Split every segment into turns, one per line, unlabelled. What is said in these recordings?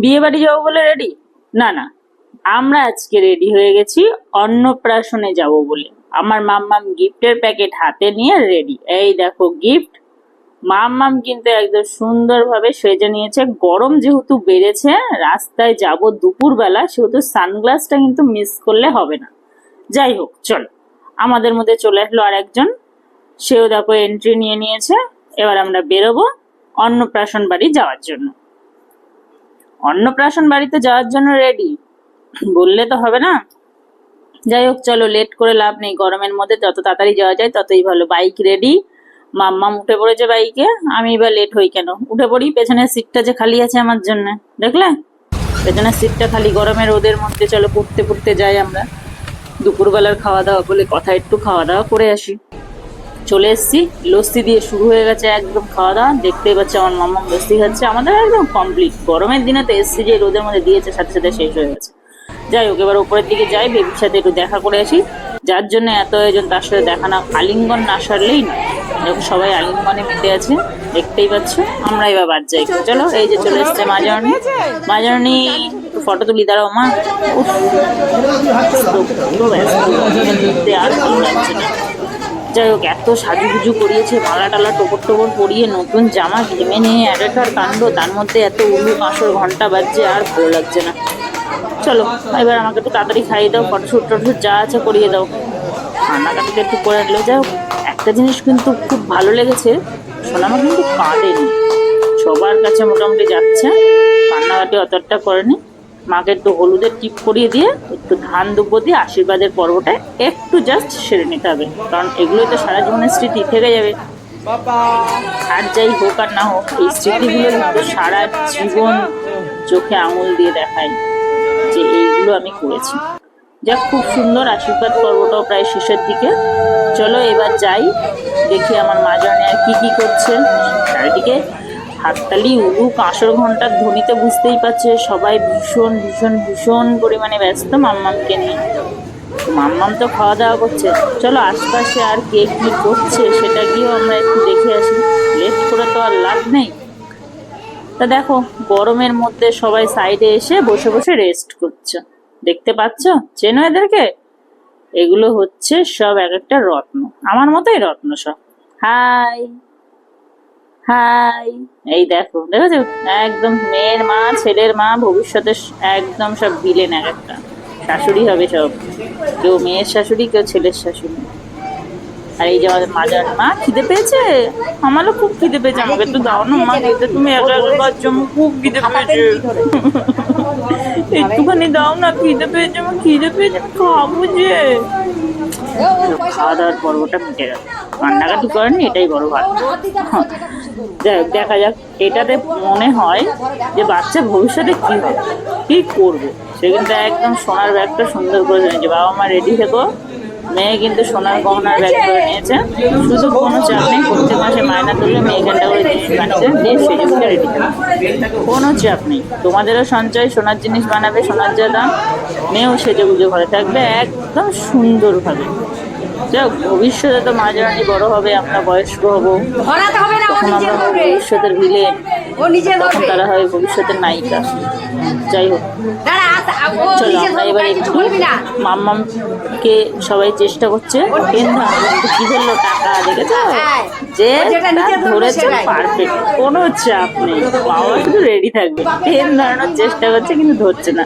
বিয়ে বাড়ি যাব বলে রেডি না না। আমরা আজকে রেডি হয়ে গেছি, অন্নপ্রাশনে যাব বলে। আমার মাম্মাম গিফটের প্যাকেট হাতে নিয়ে রেডি এই দেখো গিফট মাম্মাম কিন্তু একদম সুন্দরভাবে সেজে নিয়েছে। গরম যেহেতু বেড়েছে, রাস্তায় যাব দুপুরবেলা, সেহেতু সানগ্লাসটা কিন্তু মিস করলে হবে না। যাই হোক, চল। আমাদের মধ্যে চলে আসলো আর একজন সেও দেখো এন্ট্রি নিয়ে নিয়েছে। এবার আমরা বেরোবো অন্নপ্রাশন বাড়ি যাওয়ার জন্য। অন্নপ্রাশন বাড়িতে যাওয়ার জন্য রেডি বললে তো হবে না। যাই হোক, চলো লেট করে লাভ নেই। গরমের মধ্যে যত তাড়াতাড়ি যাওয়া যায়, ততই ভালো। বাইক রেডি মাম্মাম উঠে পড়েছে বাইকে আমি এবার লেট হই কেন? উঠে পড়ি, পেছনের সিটটা যে খালি আছে আমার জন্য। দেখলে? পেছনের সিটটা খালি। গরমের রোদের মধ্যে চলো, পড়তে পড়তে যাই আমরা। দুপুরবেলার খাওয়া দাওয়া বলে কথা, একটু খাওয়া দাওয়া করে আসি। চলে এসেছি। লস্যি দিয়ে শুরু হয়ে গেছে একদম খাওয়া দাওয়া। দেখতেই পাচ্ছি আমার মামা লস্যি খাচ্ছে। আমাদের একদম কমপ্লিট গরমের দিনে তো এসছি যে রোদের মধ্যে দিয়েছে, সাথে সাথে শেষ হয়ে গেছে। যাই হোক, এবার উপরের দিকে যাই, বেবির সাথে একটু দেখা করে আসি। যার জন্য এত আয়োজন তার সাথে দেখা না, আলিঙ্গন না সারলেই না দেখো সবাই আলিঙ্গনে মেতে আছে, দেখতেই পাচ্ছ। আমরা এবার বাদ যাই। চলো, এই যে চলে এসছে মাজারনি মাজারনি ফটো তুলি, দাঁড়াও মা। আর ভালো লাগছে না যাই হোক, এত সাজুগুজু করিয়েছে মালা টালা টোপর টোপর পরিয়ে নতুন জামা ঘেমে নিয়ে একাকার কাণ্ড, তার মধ্যে এত উলু কাঁসর ঘণ্টা বাজছে, আর ভালো লাগছে না। চলো, এবার আমাকে একটু তাড়াতাড়ি খাইয়ে দাও ফটোশ্যুট টটোশ্যুট যা আছে করিয়ে দাও। কান্নাকাটিটা একটু করে নিলে যাই হোক, একটা জিনিস কিন্তু খুব ভালো লেগেছে, সোনামা কিন্তু কাঁদেনি। সবার কাছে মোটামুটি যাচ্ছে কান্নাকাটি অতটা করেনি। মাকে একটু হলুদের টিপ করিয়ে দিয়ে একটু ধান দুব্বো দিয়ে আশীর্বাদের পর্বটা একটু জাস্ট সেরে নিতে হবে। কারণ এগুলোই তো সারা জীবনের স্মৃতি থেকে যাবে। আর যাই হোক আর না হোক এই স্মৃতিগুলো কিন্তু সারা জীবন চোখে আঙুল দিয়ে দেখায় যে এইগুলো আমি করেছি। যাক খুব সুন্দর আশীর্বাদ পর্বটাও প্রায় শেষের দিকে। চলো এবার যাই দেখি আমার মা জানে আর কি কি করছে। চারিদিকে হাততালি উলু কাঁসর ঘণ্টার ধ্বনিতে বুঝতেই পারছে সবাই ভীষণ ভীষণ ভীষণ পরিমাণে ব্যস্ত মাম্মামকে নিয়ে। মাম্মাম তো খাওয়া দাওয়া করছে। চলো আশপাশে আর কে কি করছে সেটা গিয়েও আমরা একটু দেখে আসি। লেট করে তো আর লাভ নেই। তা দেখো, গরমের মধ্যে সবাই সাইডে এসে বসে বসে রেস্ট করছে। দেখতে পাচ্ছ? চেনো এদেরকে? এগুলো হচ্ছে সব এক একটা রত্ন। আমার মতোই রত্ন সব। Hi hi. এই দেখো, দেখেছ? একদম মেয়ের মা, ছেলের মা ভবিষ্যতে একদম সব ভিলেন এক একটা। শাশুড়ি হবে সব। কেউ মেয়ের শাশুড়ি, কেউ ছেলের শাশুড়ি। আর এই যে আমাদের মাজার মা খিদে পেয়েছে? আমারও খুব খিদে পেয়েছে। আমাকে একটু দাও না মা খেতে তুমি খুব খিদে পেয়েছে। একটুখানি দাও না খিদে পেয়েছে আমার খিদে পেয়েছে আমি খাব যে। খাওয়া দাওয়ার পর্বটা মিটে গেল। রান্নাঘাটি করেনি এটাই বড় ভালো যাই হোক দেখা যাক এটাতে মনে হয় যে বাচ্চা ভবিষ্যতে কি হবে কি করবে। সে কিন্তু একদম সোনার ব্যাগটা সুন্দর করে নিয়েছে বাবা মা রেডি থেকো। মেয়ে কিন্তু সোনার গহনার ব্যাগ করে নিয়েছে। শুধু কোনো চাপ নেই প্রত্যেক মাসে মায়না তুললে মেয়ে এখানটা করে জিনিস বানাচ্ছে দিয়ে সেজে গুজে রেডি কোনো চাপ নেই। তোমাদেরও সঞ্চয় সোনার জিনিস বানাবে সোনার যা দাম মেয়েও সেজে গুজে ঘরে থাকবে একদম সুন্দরভাবে। যাই হোক, ভবিষ্যতে তো মাঝরানি বড় হবে আমরা বয়স্ক হব। তখন আমরা ভবিষ্যতের ভিলেন
ও নিজে
তখন তারা হবে ভবিষ্যতের নায়িকা। যাই হোক। চলো আমরা এবার একটু মাম্মামকে সবাই চেষ্টা করছে। কি ধরলো টাকা দেখেছ?
হ্যাঁ।
যে ধরেছে পারফেক্ট কোনো চাপ নেই। বাবা শুধু রেডি থাকবে। পেন ধরানোর চেষ্টা করছে কিন্তু ধরছে না।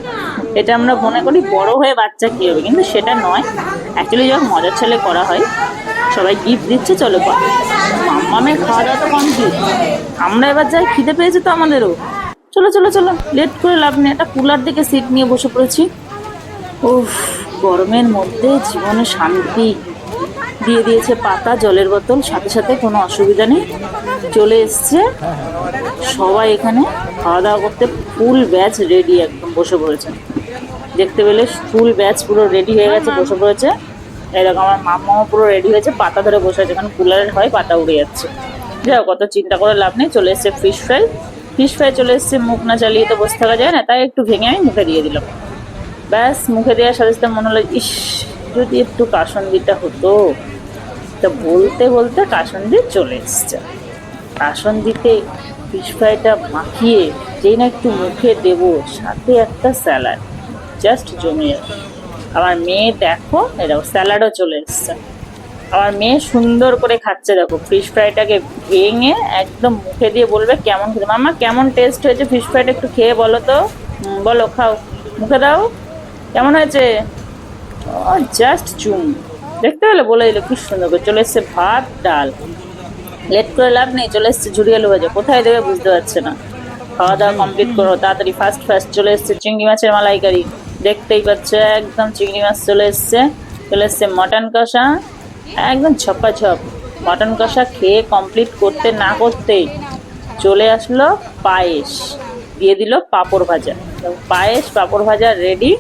এটা আমরা মনে করি বড় হয়ে বাচ্চা কি হবে? কিন্তু সেটা নয়। অ্যাকচুয়ালি যখন মজার ছেলে করা হয় সবাই গিফট দিচ্ছে চলো পা মাম্মামের খাওয়া দাওয়া তো আমরা এবার যাই, খিদে পেয়েছে তো আমাদেরও। চলো চলো চলো। লেট করে লাভ নেই। একটা কুলার দিকে সিট নিয়ে বসে পড়েছি। ও গরমের মধ্যে জীবনে শান্তি দিয়ে দিয়েছে পাতা, জলের বোতল। সাথে সাথে কোনো অসুবিধা নেই। চলে এসছে। সবাই এখানে খাওয়া দাওয়া করতে ফুল ব্যাচ রেডি একদম বসে পড়েছে। দেখতে পেলে ফুল ব্যাচ পুরো রেডি হয়ে গেছে, বসে পড়েছে। এরকম আমার মামাও পুরো রেডি হয়েছে পাতা ধরে বসে আছে কারণ কুলারের হয় পাতা উড়ে যাচ্ছে। যাই হোক, কত চিন্তা করে লাভ নেই চলে এসছে ফিশ ফ্রাই ফিশ ফ্রাই চলে এসছে মুখ না চালিয়ে তো বসে থাকা যায় না তাই একটু ভেঙে আমি মুখে দিয়ে দিলাম। ব্যাস মুখে দেওয়ার সাথে সাথে মনে হলো ইস যদি একটু কাসন্দিটা হতো। তা বলতে বলতে কাসন্দি চলে এসছে। কাসন্দিতে ফিশ ফ্রাইটা মাখিয়ে যেই না একটু মুখে দেবো সাথে একটা স্যালাড জাস্ট জমে যাবে। আমার মেয়ে দেখো দেখো, স্যালাডও চলে এসছে। আমার মেয়ে সুন্দর করে খাচ্ছে, দেখো ফিশ ফ্রাইটাকে ভেঙে একদম মুখে দিয়ে বলবে কেমন খেতে। মামা কেমন টেস্ট হয়েছে ফিশ ফ্রাইটা একটু খেয়ে বলো তো। বলো, খাও। মুখে দাও। কেমন হয়েছে? ও জাস্ট চুম দেখতে পেলে? বলে দিল, কি সুন্দর করে। চলে এসছে ভাত, ডাল। লেট করে লাভ নেই, চলে এসছে ঝুড়ি আলু ভাজা। কোথায় দেবে বুঝতে পারছে না। খাওয়া দাওয়া কমপ্লিট করো, তাড়াতাড়ি ফার্স্ট ফার্স্ট চলে এসছে চিংড়ি মাছের মালাইকারি। দেখতেই পাচ্ছে, একদম চিংড়ি মাছ চলে এসছে। চলে এসছে মটন কষা। একদম ছপ্পা ছপ মটন কষা খেয়ে কমপ্লিট করতে না করতেই চলে আসলো পায়েস। দিয়ে দিল পাঁপড় ভাজা। পায়েস, পাঁপড় ভাজা রেডি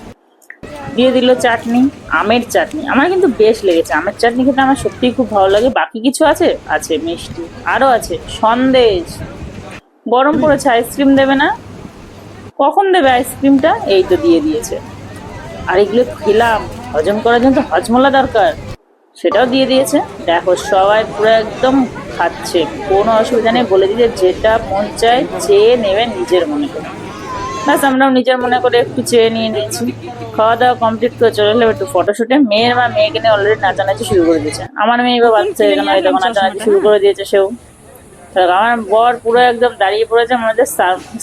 দিয়ে দিল চাটনি, আমের চাটনি। আমার কিন্তু বেশ লেগেছে। আমের চাটনি খেতে আমার সত্যিই খুব ভালো লাগে। বাকি কিছু আছে? আছে, মিষ্টি। আরও আছে। সন্দেশ। গরম পড়েছে আইসক্রিম দেবে না। কখন দেবে আইসক্রিমটা এই তো দিয়ে দিয়েছে। আর এগুলো খেলাম, হজম করার জন্য তো হজমলা দরকার। সেটাও দিয়ে দিয়েছে। দেখো, সবাই পুরো একদম খাচ্ছে। কোনো অসুবিধা নেই, বলে দিয়েছে, যেটা মন চায় চেয়ে নেবে নিজের মনে করে। ব্যাস, আমরাও নিজের মনে করে একটু চেয়ে নিয়ে নিচ্ছি খাওয়া দাওয়া কমপ্লিট করে চলে এলাম একটু ফটোশুটে মেয়ের মা, মেয়েকে নিয়ে অলরেডি নাচানাচি শুরু করে দিয়েছে। আমার মেয়ে বা বাচ্চা এখানে দেখো নাচানাচি শুরু করে দিয়েছে সেও। আমার বর পুরো একদম দাঁড়িয়ে পড়েছে আমাদের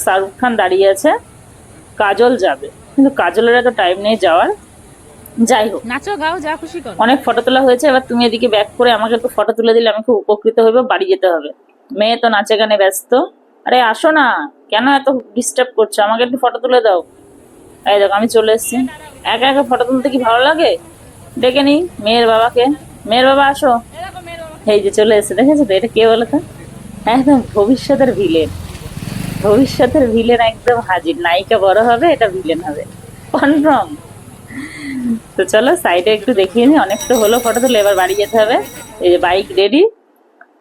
শাহরুখ খান দাঁড়িয়ে আছে। কাজল যাবে। কিন্তু কাজলের এত টাইম নেই যাওয়ার। যাই হোক।
নাচো গাও যা খুশি করো।
অনেক ফটো তোলা হয়েছে এবার তুমি এদিকে ব্যাক করে আমাকে একটু ফটো তুলে দিলে আমি খুব উপকৃত হইব বাড়ি যেতে হবে। মেয়ে তো নাচে গানে ব্যস্ত। আরে আসো না। কেন এত ডিস্টার্ব করছ? আমাকে একটু ফটো তুলে দাও। এই দেখো আমি চলে এসেছি। একা একা ফটো তুলতে কি ভালো লাগে? ডেকে নিই মেয়ের বাবাকে। মেয়ের বাবা আসো। এই যে চলে এসেছে দেখেছ তো? এটা কে বলো তো? একদম ভবিষ্যতের ভিলেন ভবিষ্যতের ভিলেন একদম হাজির। নায়িকা বড় হবে, এটা ভিলেন হবে। কনফার্ম তো চলো সাইডে একটু দেখিয়ে নি, অনেক তো হলো ফটো তুলে, এবার বাড়ি যেতে হবে। এই যে বাইক রেডি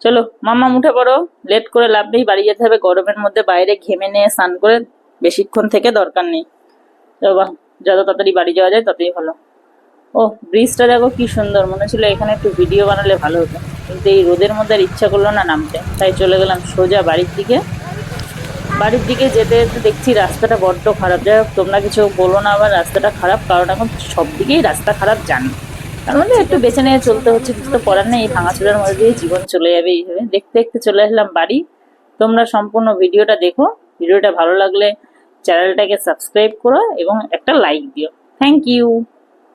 চলো মামা উঠে পড়ো লেট করে লাভ নেই, বাড়ি যেতে হবে, গরমের মধ্যে বাইরে ঘেমে নিয়ে স্নান করে বেশিক্ষণ থেকে দরকার নেই। তো যত তাড়াতাড়ি বাড়ি যাওয়া যায়, ততই ভালো। ও, ব্রিজটা দেখো কি সুন্দর, মনে ছিল এখানে একটু ভিডিও বানালে ভালো হতো। কিন্তু এই রোদের মধ্যে আর ইচ্ছা করল না নামতে। তাই চলে গেলাম সোজা বাড়ির দিকে। বাড়ির দিকে যেতে যেতে দেখছি রাস্তাটা বড্ড খারাপ। যাই হোক, তোমরা কিছু বলো না আবার রাস্তাটা খারাপ, কারণ এখন সব দিকেই রাস্তা খারাপ, জানি। তার মধ্যে একটু বেছে নিয়ে চলতে হচ্ছে, কিছু তো করার নেই, এই ভাঙাচোরার মধ্যে দিয়ে জীবন চলে যাবে এইভাবে। দেখতে দেখতে চলে আসলাম বাড়ি। তোমরা সম্পূর্ণ ভিডিওটা দেখো। ভিডিওটা ভালো লাগলে চ্যানেলটাকে সাবস্ক্রাইব করো এবং একটা লাইক দিও। Thank you